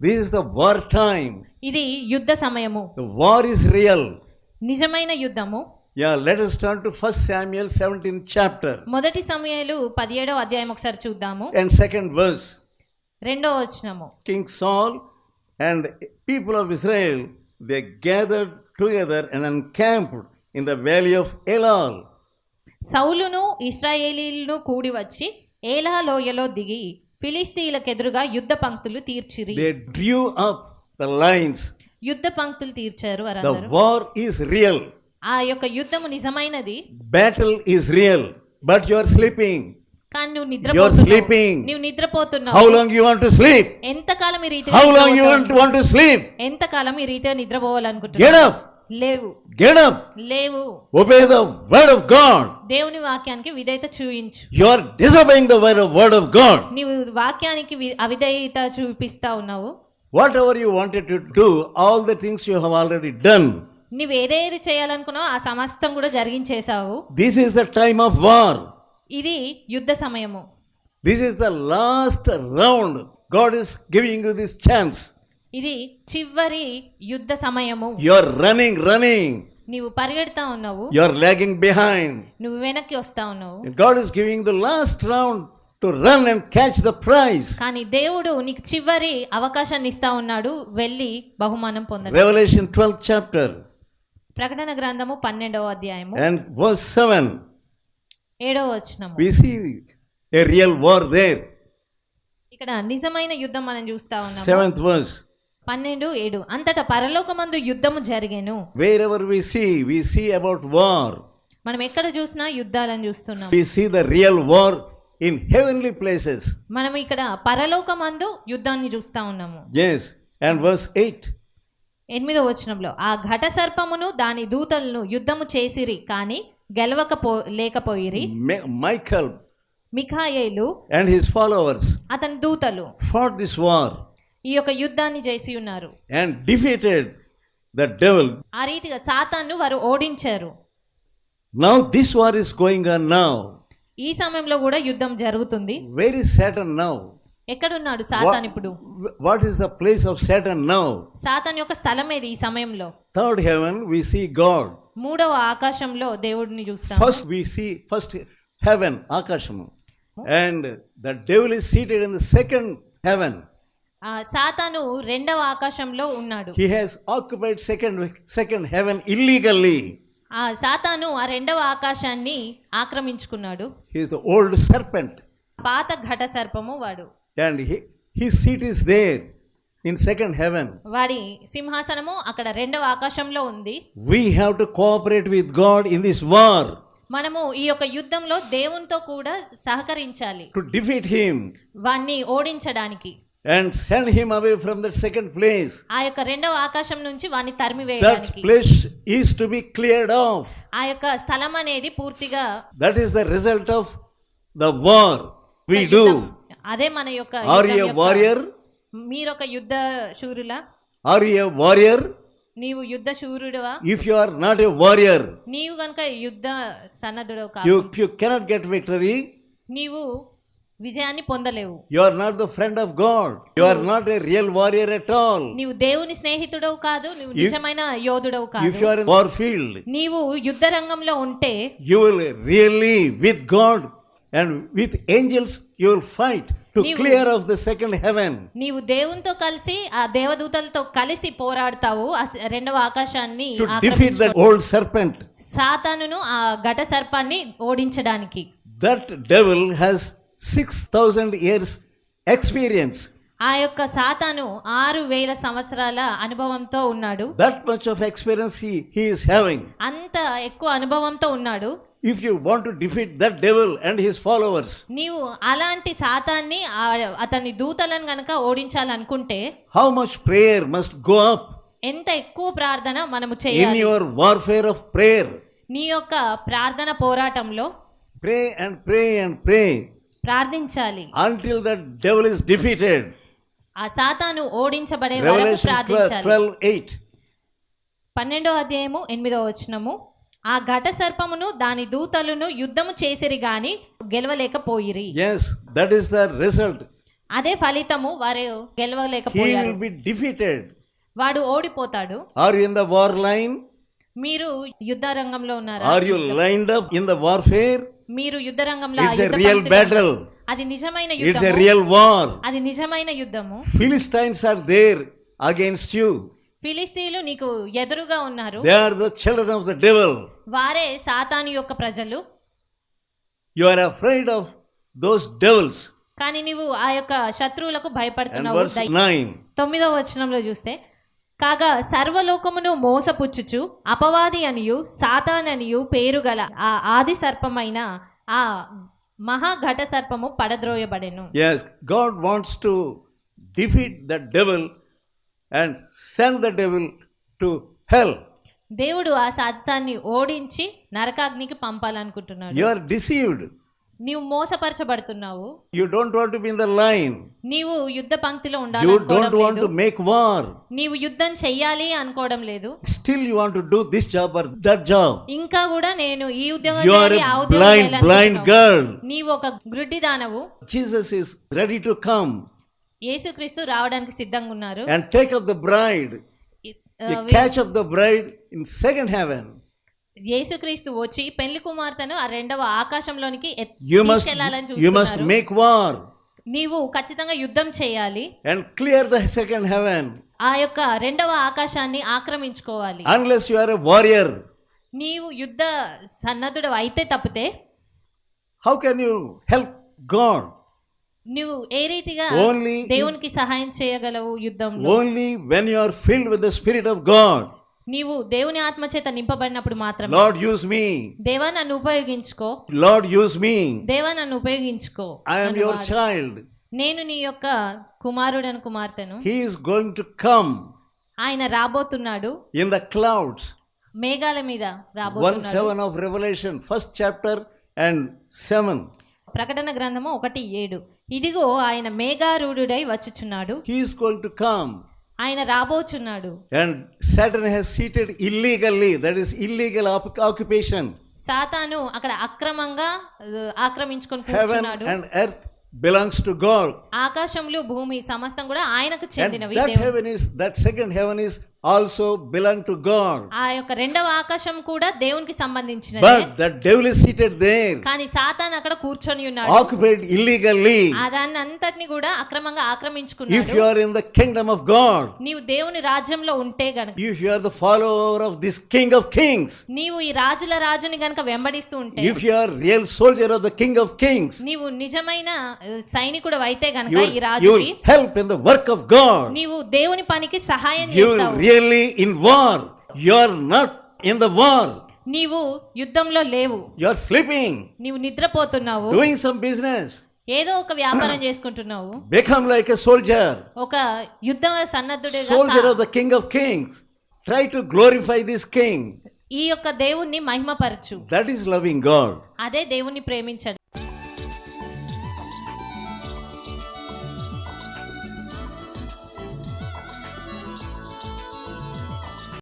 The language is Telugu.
This is the war time. ఇది యుద్ధ సమయము The war is real. నిజమైన యుద్ధము Yeah, let us turn to 1 Samuel 17th chapter మొదటి సమయాలు పదిహేడవ అధ్యాయం ఒకసారి చూద్దాము and second verse. రెండో వచనము King Saul and people of Israel they gathered together and encamped in the valley of Elal. సౌలును ఇస్రాయేలీలను కూడి వచ్చి ఏలా లోయలో దిగి ఫిలిస్తీన్లకు ఎదురుగా యుద్ధ పంక్తులు తీర్చిరి. They drew up the lines యుద్ధ పంక్తులు తీర్చారు వారందరూ. ద వార్ ఇస్ రియల్ ఆ యొక్క యుద్ధము నిజమైనది. Battle is real but you are sleeping కానీ నువ్వు నిద్ర యు ఆర్ స్లీపింగ్ నువ్వు నిద్రపోతున్నావు. How long you want to sleep ఎంత కాలం ఈ రీతి how long you want to sleep ఎంత కాలం ఈ రీతి నిద్రపోవాలనుకుంటున్నావు? గెట్ అప్ లేవు. జ్ఞానం లేవు. Obey the word of God దేవుని వాక్యానికి విధేయత చూపించు. You are disobeying the word of word of God నీవు వాక్యానికి అవిధేయత చూపిస్తా ఉన్నావు. Whatever you wanted to do all the things you have already done నీవు ఏదేది చేయాలనుకున్నావో ఆ సమస్తం కూడా జరిగించేశావు. This is the time of war ఇది యుద్ధ సమయము. This is the last round God is giving this chance ఇది చివరి యుద్ధ సమయము are running, running. నీవు పరిగెడతా ఉన్నావు are lagging behind. నువ్వు వెనక్కి వస్తా ఉన్నావు God is giving the last round to run and catch the prize. కానీ దేవుడు నీకు చివరి అవకాశాన్ని ఇస్తా ఉన్నాడు వెళ్ళి బహుమానం పొందండి Revelation 12th chapter ప్రకటన గ్రంథము పన్నెండవ అధ్యాయము and verse 7. ఏడవ వచనము We see a real war there. ఇక్కడ నిజమైన యుద్ధం మనం చూస్తా ఉన్నాము Seventh verse. పన్నెండు ఏడు అంతటా పరలోకమందు యుద్ధము జరిగేను Wherever we see, we see about war. మనం ఎక్కడ చూసినా యుద్ధాలను చూస్తున్నాం We see the real war in heavenly places. మనం ఇక్కడ పరలోకమందు యుద్ధాన్ని చూస్తా ఉన్నాము Yes. And verse 8. ఎనిమిదో వచనంలో ఆ ఘట సర్పమును దాని దూతలను యుద్ధము చేసిరి కానీ గెలవకపో లేకపోయిరి Michael మిఖాయేలు and his followers అతని దూతలు fought this war ఈ యొక్క యుద్ధాన్ని జయసి ఉన్నారు. అండ్ డిఫీటెడ్ ద డెవల్ ఆ రీతిగా సాతాను వారు ఓడించారు. Now this war is going on now ఈ సమయంలో కూడా యుద్ధం జరుగుతుంది. వేర్ ఇస్ సాటన్ నౌ ఎక్కడ ఉన్నాడు సాతాన్ ఇప్పుడు? What is the place of Satan now Satan యొక్క స్థలం ఏది ఈ సమయంలో? Third heaven we see God మూడవ ఆకాశంలో దేవుడిని చూస్తాం. First we see first heaven ఆకాశము. And the devil is seated in the second heaven సాతాను రెండవ ఆకాశంలో ఉన్నాడు. He has occupied second second heaven illegally ఆ సాతాను ఆ రెండవ ఆకాశాన్ని ఆక్రమించుకున్నాడు. He is the old serpent పాత ఘట సర్పము వాడు. And he his seat is there in second heaven వాడి సింహాసనము అక్కడ రెండవ ఆకాశంలో ఉంది. We have to cooperate with God in this war మనము ఈ యొక్క యుద్ధంలో దేవునితో కూడా సహకరించాలి. టు డిఫీట్ హిమ్ వాన్ని ఓడించడానికి. and send him away from that second place. ఆ యొక్క రెండవ ఆకాశం నుంచి వాణ్ణి That తరిమివేయడానికి place is to be cleared off. ఆ యొక్క స్థలం అనేది పూర్తిగా That is the result of the war we యుద్ధం. do. అదే మన యొక్క Are యుద్ధం you a యొక్క- warrior? మీరొక యుద్ధ శూరులా Are you a warrior? నీవు యుద్ధ శూరుడువా If you are not a warrior, నీవు గనుక యుద్ధ సన్నద్ధుడవు కాదు you, you cannot get victory. నీవు విజయాన్ని పొందలేవు. You are not the friend of God you are not a real warrior at all నీవు దేవుని స్నేహితుడవు కాదు నీవు నిజమైన యోధుడవు కాదు. You are in war field నీవు యుద్ధ రంగంలో ఉంటే you will really with God and with angels you will fight to clear off the second heaven నీవు దేవునితో కలిసి ఆ దేవదూతలతో కలిసి పోరాడతావు. రెండవ ఆకాశాన్ని డిఫీట్ ద ఓల్డ్ సర్పెంట్ సాతానును ఆ ఘట సర్పాన్ని ఓడించడానికి. That devil has six thousand years experience ఆ యొక్క సాతాను ఆరు వేల సంవత్సరాల అనుభవంతో ఉన్నాడు. That much of experience he he is having అంత ఎక్కువ అనుభవంతో ఉన్నాడు. If you want to defeat that devil and his followers నీవు అలాంటి సాతాన్ని అతని దూతలను గనక ఓడించాలనుకుంటే how much prayer must go up ఎంత ఎక్కువ ప్రార్థన మనము చేయాలి? In your warfare of prayer నీ యొక్క ప్రార్థన పోరాటంలో ప్రే అండ్ ప్రే అండ్ ప్రే ప్రార్థించాలి. Until the devil is defeated ఆ సాతాను ఓడించబడే వరకు ప్రార్థించాలి. 12 8 12వ అధ్యాయము 8వ వచనము. ఆ ఘట సర్పమును దాని దూతలను యుద్ధము చేసిరి గాని గెలవలేకపోయిరి. Yes that is the result. అదే ఫలితము వారు గెలవలేకపోయారు. he will be defeated. వాడు ఓడిపోతాడు. Are in the war line మీరు యుద్ధ రంగంలో ఉన్నారు? Are you lined up in the warfare మీరు యుద్ధ రంగంలో రియల్ బ్యాటిల్ అది నిజమైన రియల్ వార్ అది నిజమైన యుద్ధము. Philistines are there against you ఫిలిస్తీన్లు నీకు ఎదురుగా ఉన్నారు. దే ఆర్ ద చిల్డ్రన్ వారే సాతాను యొక్క ప్రజలు. You are afraid of those devils కానీ నీవు ఆ యొక్క శత్రువులకు భయపడుతున్నావు. తొమ్మిదవ వచనంలో చూస్తే కాగా సర్వలోకమును మోసపుచ్చుచు అపవాది అనియు సాతాననియు పేరు గల ఆ ఆది సర్పమైన ఆ మహా ఘట సర్పము పడద్రోయబడెను Yes, God wants to defeat the devil and send the devil to hell. దేవుడు ఆ సాతాన్ని ఓడించి నరకాగ్నికి పంపాలనుకుంటున్నాడు You are deceived. నీవు మోసపరచబడుతున్నావు. You don't want to be in the line నీవు యుద్ధ పంక్తిలో ఉండాలి you don't want to make war నీవు యుద్ధం చేయాలి అనుకోవడం లేదు. Still you want to do this job or that job ఇంకా కూడా నేను ఈ ఉద్యోగం చేయాలి ఆ ఉద్యోగం చేయాలి బ్లైండ్ గర్ల్ నీవు ఒక గ్రుడ్డి దానవు. Jesus is ready to come యేసుక్రీస్తు రావడానికి సిద్ధంగా ఉన్నారు. And take off the bride catch of the bride in second heaven యేసుక్రీస్తు వచ్చి పెళ్ళి కుమార్తెను ఆ రెండవ ఆకాశంలోనికి నీవు ఖచ్చితంగా యుద్ధం చేయాలి. And clear the second heaven ఆ యొక్క రెండవ ఆకాశాన్ని ఆక్రమించుకోవాలి. Unless you are a warrior నీవు యుద్ధ సన్నద్ధుడు అయితే తప్పితే how can you help God నీవు ఏ రీతిగా ఓన్లీ దేవునికి సహాయం చేయగలవు యుద్ధం only when you are filled with the spirit of God నీవు దేవుని ఆత్మ చేత నింపబడినప్పుడు మాత్రమే Lord, use me. దేవా నన్ను ఉపయోగించుకో Lord, use me. దేవా నన్ను ఉపయోగించుకో I am your child. నేను నీ యొక్క కుమారుడను కుమార్తెను He is going to come ఆయన రాబోతున్నాడు in the clouds. మేఘాల మీద 1 రాబోతున్నాడు 7 of Revelation, first chapter and 7. ప్రకటన గ్రంథము ఒకటి ఏడు ఇదిగో ఆయన మేఘారూఢుడై వచ్చుచున్నాడు is going to come. ఆయన రాబోచున్నాడు Satan has seated illegally, that is illegal oc- occupation. సాతాను అక్కడ అక్రమంగా ఆక్రమించుకొని కూర్చున్నాడు and earth belongs to God. ఆకాశములు భూమి సమస్తం కూడా ఆయనకు చెందినవి that దేవుని- heaven is, that second heaven also belong to God. ఆ యొక్క రెండవ ఆకాశం కూడా దేవునికి సంబంధించినది But the devil is seated there, కానీ సాతాన్ అక్కడ కూర్చొని ఉన్నాడు occupied illegally. ఆ దాన్ని అంతటిని కూడా అక్రమంగా If ఆక్రమించుకున్నాడు you are in the kingdom of God, నీవు దేవుని రాజ్యంలో ఉంటే గనక if you are the follower of this King of Kings, నీవు ఈ రాజుల రాజుని గనక వెంబడిస్తూ ఉంటే if you are real soldier of the King of Kings, నీవు నిజమైన సైనికుడు అయితే గనక ఈ రాజుకి will help in the work of God. నీవు దేవుని పనికి సహాయం చేస్తావు really in war you're not in the war నీవు యుద్ధంలో లేవు. యుర్ స్లీపింగ్ నీవు నిద్రపోతున్నావు. డూయింగ్ సమ్ బిజినెస్ ఏదో ఒక వ్యాపారం చేసుకుంటున్నావు. బికమ్ లైక్ ఎ సోల్జర్ ఒక యుద్ధ సన్నద్ధుడే soldier of the king of kings try to glorify this king ఈ యొక్క దేవుణ్ణి మహిమపరచు. దట్ ఈస్ లవింగ్ గాడ్ అదే దేవుణ్ణి ప్రేమించండి.